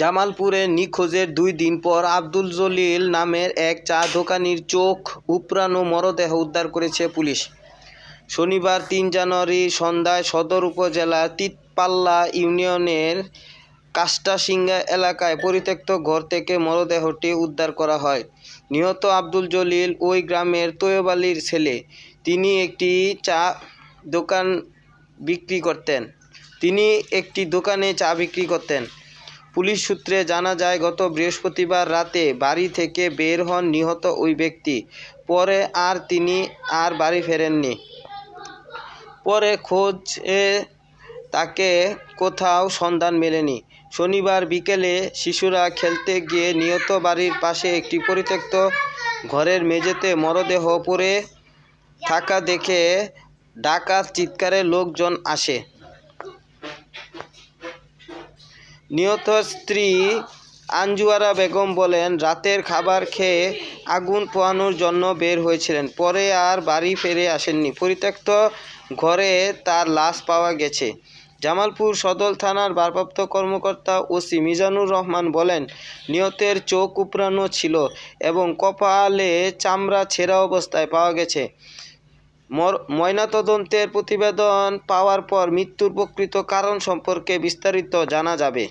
জামালপুরে নিখোঁজের দুই দিন পর আব্দুল জলিল নামের এক চা দোকানির চোখ উপড়ানো মরদেহ উদ্ধার করেছে পুলিশ। শনিবার তিন জানুয়ারি সন্ধ্যায় সদর উপজেলার তিতপাল্লা ইউনিয়নের কাষ্টাসিঙ্গা এলাকায় পরিত্যক্ত ঘর থেকে মরদেহটি উদ্ধার করা হয়। নিহত আব্দুল জলিল ওই গ্রামের তৈয়ব আলীর ছেলে। তিনি একটি চা দোকান বিক্রি করতেন। তিনি একটি দোকানে চা বিক্রি করতেন। পুলিশ সূত্রে জানা যায়, গত বৃহস্পতিবার রাতে বাড়ি থেকে বের হন নিহত ওই ব্যক্তি। পরে আর তিনি আর বাড়ি ফেরেননি। পরে খোঁজে তাকে কোথাও সন্ধান মেলেনি। শনিবার বিকেলে শিশুরা খেলতে গিয়ে নিহত বাড়ির পাশে একটি পরিত্যক্ত ঘরের মেঝেতে মরদেহ পড়ে থাকা দেখে ডাকাত চিৎকারে লোকজন আসে। নিহত স্ত্রী আঞ্জুয়ারা বেগম বলেন, রাতের খাবার খেয়ে আগুন পোহানোর জন্য বের হয়েছিলেন। পরে আর বাড়ি ফিরে আসেননি। পরিত্যক্ত ঘরে তার লাশ পাওয়া গেছে। জামালপুর সদর থানার ভারপ্রাপ্ত কর্মকর্তা ওসি মিজানুর রহমান বলেন, নিহতের চোখ উপড়ানো ছিল এবং কপালে চামড়া ছেঁড়া অবস্থায় পাওয়া গেছে। ময়নাতদন্তের প্রতিবেদন পাওয়ার পর মৃত্যুর প্রকৃত কারণ সম্পর্কে বিস্তারিত জানা যাবে।